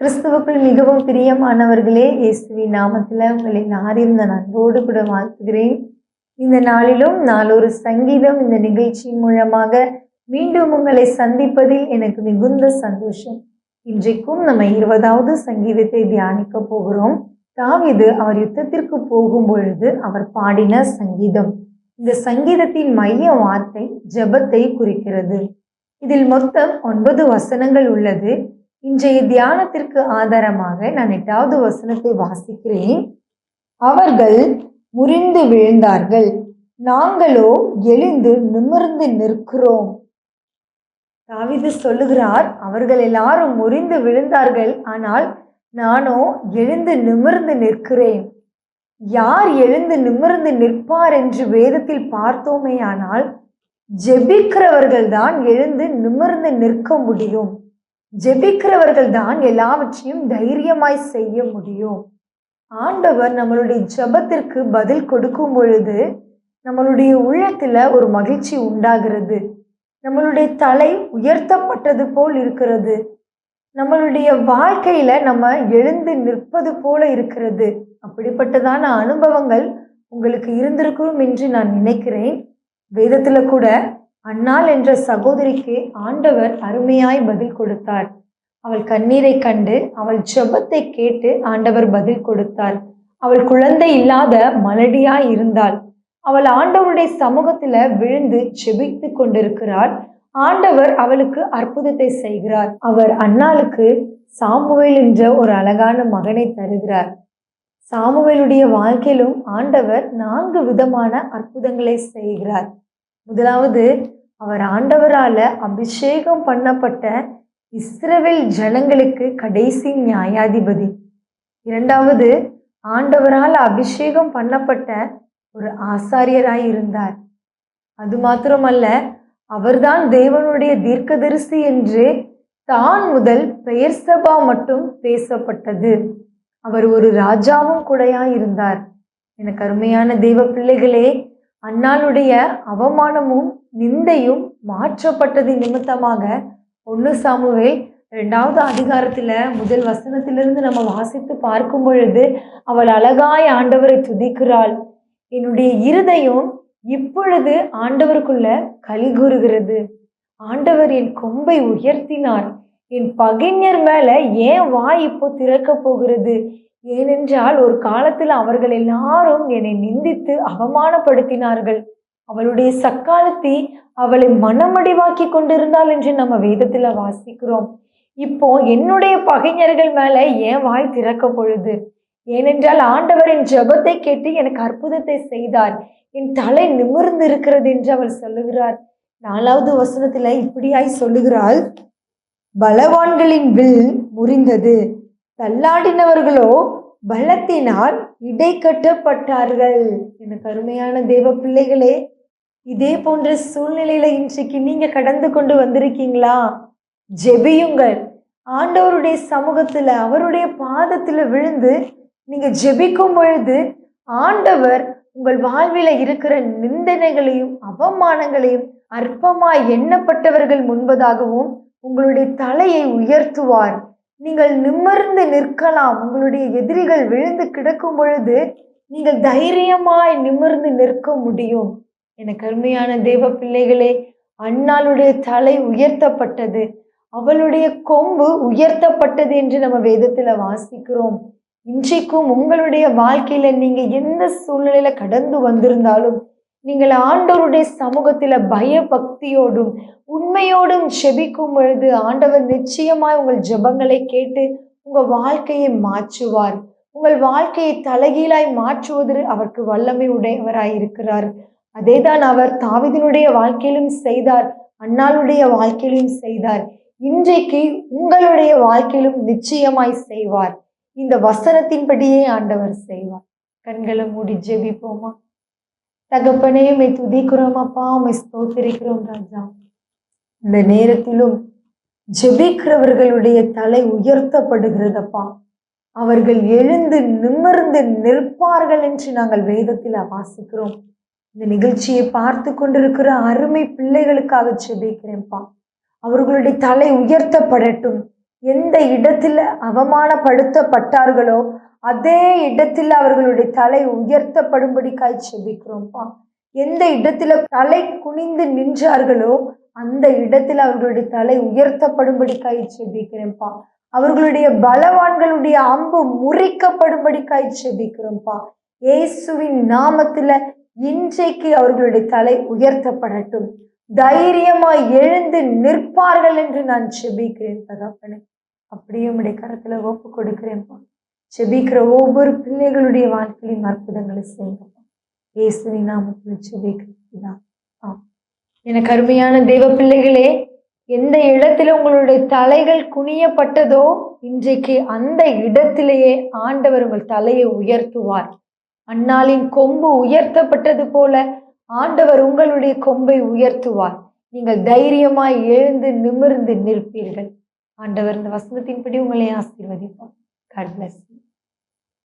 கிறிஸ்துவுக்குள் மிகவும் பிரியமானவர்களே இயேசுவின் நாமத்தில் உங்களை யாரையும் நான் கூட வாழ்த்துகிறேன். இந்த நாளிலும் நாளொரு சங்கீதம் இந்த நிகழ்ச்சியின் மூலமாக மீண்டும் உங்களை சந்திப்பதில் எனக்கு மிகுந்த சந்தோஷம். இன்றைக்கும் நம்ம இருபதாவது சங்கீதத்தை தியானிக்க போகிறோம். தாவிது அவர் யுத்தத்திற்கு போகும் பொழுது அவர் பாடின சங்கீதம். இந்த சங்கீதத்தின் மைய வார்த்தை ஜெபத்தை குறிக்கிறது. இதில் மொத்தம் ஒன்பது வசனங்கள் உள்ளது. இன்றைய தியானத்திற்கு ஆதாரமாக நான் எட்டாவது வசனத்தை வாசிக்கிறேன். அவர்கள் முறிந்து விழுந்தார்கள். நாங்களோ எழுந்து நிமிர்ந்து நிற்கிறோம். தாவிது சொல்லுகிறார் அவர்கள் எல்லாரும் முறிந்து விழுந்தார்கள். ஆனால் நானோ எழுந்து நிமிர்ந்து நிற்கிறேன். யார் எழுந்து நிமிர்ந்து நிற்பார் என்று வேதத்தில் பார்த்தோமே ஆனால் ஜெபிக்கிறவர்கள் தான் எழுந்து நிமிர்ந்து நிற்க முடியும். ஜெபிக்கிறவர்கள் தான் எல்லாவற்றையும் தைரியமாய் செய்ய முடியும். ஆண்டவர் நம்மளுடைய ஜெபத்திற்கு பதில் கொடுக்கும் பொழுது நம்மளுடைய உள்ளத்துல ஒரு மகிழ்ச்சி உண்டாகிறது. நம்மளுடைய தலை உயர்த்தப்பட்டது போல் இருக்கிறது. நம்மளுடைய வாழ்க்கையில நம்ம எழுந்து நிற்பது போல இருக்கிறது. அப்படிப்பட்டதான அனுபவங்கள் உங்களுக்கு இருந்திருக்கும் என்று நான் நினைக்கிறேன். வேதத்துல கூட அன்னாள் என்ற சகோதரிக்கு ஆண்டவர் அருமையாய் பதில் கொடுத்தார். அவள் கண்ணீரை கண்டு அவள் ஜெபத்தை கேட்டு ஆண்டவர் பதில் கொடுத்தார் அவள் குழந்தை இல்லாத மலடியாய் இருந்தாள். அவள் ஆண்டவருடைய சமூகத்துல விழுந்து ஜெபித்து கொண்டிருக்கிறாள். ஆண்டவர் அவளுக்கு அற்புதத்தை செய்கிறார். அவர் அன்னாளுக்கு சாமுவேல் என்ற ஒரு அழகான மகனை தருகிறார். சாமுவேலுடைய வாழ்க்கையிலும் ஆண்டவர் நான்கு விதமான அற்புதங்களை செய்கிறார். முதலாவது அவர் ஆண்டவரால் அபிஷேகம் பண்ணப்பட்ட இஸ்ரவேல் ஜனங்களுக்கு கடைசி நியாயாதிபதி. இரண்டாவது ஆண்டவரால் அபிஷேகம் பண்ணப்பட்ட ஒரு ஆசாரியராய் இருந்தார். அது மாத்திரமல்ல அவர்தான் தேவனுடைய தீர்க்கதரிசி என்று தான் முதல் பெயர் சபா மட்டும் பேசப்பட்டது. அவர் ஒரு ராஜாவும் கூடையாய் இருந்தார். எனக்கு அருமையான தெய்வ பிள்ளைகளே அன்னாளுடைய அவமானமும் நிந்தையும் மாற்றப்பட்டது நிமித்தமாக ஒன்று சாமுவே ரெண்டாவது அதிகாரத்தில் முதல் வசனத்திலிருந்து நம்ம வாசித்து பார்க்கும் பொழுது அவள் அழகாய் ஆண்டவரை துதிக்கிறாள். என்னுடைய இருதயம் இப்பொழுது ஆண்டவருக்குள்ள களி கூறுகிறது. ஆண்டவர் என் கொம்பை உயர்த்தினார். என் பகைஞர் மேல ஏன் வாய் இப்போ திறக்க போகிறது? ஏனென்றால் ஒரு காலத்தில் அவர்கள் எல்லாரும் என்னை நிந்தித்து அவமானப்படுத்தினார்கள். அவளுடைய சக்காலத்தி அவளை மனமடிவாக்கி கொண்டிருந்தாள் என்று நம்ம வேதத்தில் வாசிக்கிறோம். இப்போ என்னுடைய பகைஞர்கள் மேலே ஏன் வாய் திறக்க பொழுது ஏனென்றால் ஆண்டவரின் ஜபத்தை ஜெபத்தை கேட்டு எனக்கு அற்புதத்தை செய்தார். என் தலை நிமிர்ந்து இருக்கிறது என்று அவள் சொல்லுகிறார். நாலாவது வசனத்துல இப்படியாய் சொல்லுகிறாள் பலவான்களின் வில் முறிந்தது. தள்ளாடினவர்களோ பலத்தினால் இடை கட்டப்பட்டார்கள் எனக்கு அருமையான தேவ பிள்ளைகளே இதே போன்ற சூழ்நிலையில இன்றைக்கு நீங்க கடந்து கொண்டு வந்திருக்கீங்களா? ஜெபியுங்கள். ஆண்டவருடைய சமூகத்துல அவருடைய பாதத்துல விழுந்து நீங்க ஜெபிக்கும் பொழுது ஆண்டவர் உங்கள் வாழ்வில இருக்கிற நிந்தனைகளையும் அவமானங்களையும் அற்பமாய் எண்ணப்பட்டவர்கள் முன்பதாகவும் உங்களுடைய தலையை உயர்த்துவார். நீங்கள் நிமிர்ந்து நிற்கலாம். உங்களுடைய எதிரிகள் விழுந்து கிடக்கும் பொழுது நீங்கள் தைரியமாய் நிமிர்ந்து நிற்க முடியும். எனக்கு அருமையான தேவ பிள்ளைகளே அண்ணாளுடைய தலை உயர்த்தப்பட்டது. அவளுடைய கொம்பு உயர்த்தப்பட்டது என்று நம்ம வேதத்துல வாசிக்கிறோம். இன்றைக்கும் உங்களுடைய வாழ்க்கையில நீங்க எந்த சூழ்நிலையில கடந்து வந்திருந்தாலும் நீங்கள் ஆண்டவருடைய சமூகத்துல பய பக்தியோடும் உண்மையோடும் ஜெபிக்கும் பொழுது ஆண்டவர் நிச்சயமாய் உங்கள் ஜெபங்களை கேட்டு உங்க வாழ்க்கையை மாற்றுவார். உங்கள் வாழ்க்கையை தலைகீழாய் மாற்றுவது அவருக்கு வல்லமை உடையவராய் இருக்கிறார் அதேதான் அவர் தாவிதனுடைய வாழ்க்கையிலும் செய்தார் அன்னாளுடைய வாழ்க்கையிலும் செய்தார். இன்றைக்கு உங்களுடைய வாழ்க்கையிலும் நிச்சயமாய் செய்வார். இந்த வசனத்தின்படியே ஆண்டவர் செய்வார். கண்களை மூடி ஜெபிப்போமா? தகப்பனே மை துதிக்கிறோம் அப்பா மை ஸ்தோத்திரிக்கிறோம் ராஜா. இந்த நேரத்திலும் ஜெபிக்கிறவர்களுடைய தலை உயர்த்தப்படுகிறதப்பா அவர்கள் எழுந்து நிமிர்ந்து நிற்பார்கள் என்று நாங்கள் வேதத்தில் வாசிக்கிறோம். இந்த நிகழ்ச்சியை பார்த்து கொண்டிருக்கிற அருமை பிள்ளைகளுக்காக ஜெபிக்கிறேன்ப்பா. அவர்களுடைய தலை உயர்த்தப்படட்டும். எந்த இடத்துல அவமானப்படுத்தப்பட்டார்களோ அதே இடத்தில் அவர்களுடைய தலை உயர்த்தப்படும்படிக்காய் செபிக்கிறோம்ப்பா எந்த இடத்துல தலை குனிந்து நின்றார்களோ அந்த இடத்தில் அவர்களுடைய தலை உயர்த்தப்படும்படிக்காய் செபிக்கிறேன்ப்பா அவர்களுடைய பலவான்களுடைய அம்பு முறிக்கப்படும்படிக்காய் செபிக்கிறோம்ப்பா இயேசுவின் நாமத்துல இன்றைக்கு அவர்களுடைய தலை உயர்த்தப்படட்டும். தைரியமாய் எழுந்து நிற்பார்கள் என்று நான் செபிக்கிறேன் தகப்பனே. அப்படியே உடைய கரத்துல ஒப்பு கொடுக்கிறேன் செபிக்கிற ஒவ்வொரு பிள்ளைகளுடைய வாழ்க்கையிலும் அற்புதங்களை செய்யுங்கப்பா இயேசுவி நாமத்தில் செபிக்கிறதுதான் ஆம் எனக்கு அருமையான தெய்வ பிள்ளைகளே எந்த இடத்துல உங்களுடைய தலைகள் குனியப்பட்டதோ இன்றைக்கு அந்த இடத்திலேயே ஆண்டவர் உங்கள் தலையை உயர்த்துவார். அன்னாளின் கொம்பு உயர்த்தப்பட்டது போல ஆண்டவர் உங்களுடைய கொம்பை உயர்த்துவார். நீங்கள் தைரியமாய் எழுந்து நிமிர்ந்து நிற்பீர்கள். ஆண்டவர் இந்த வசனத்தின்படி உங்களை ஆசீர்வதிப்பார். God plus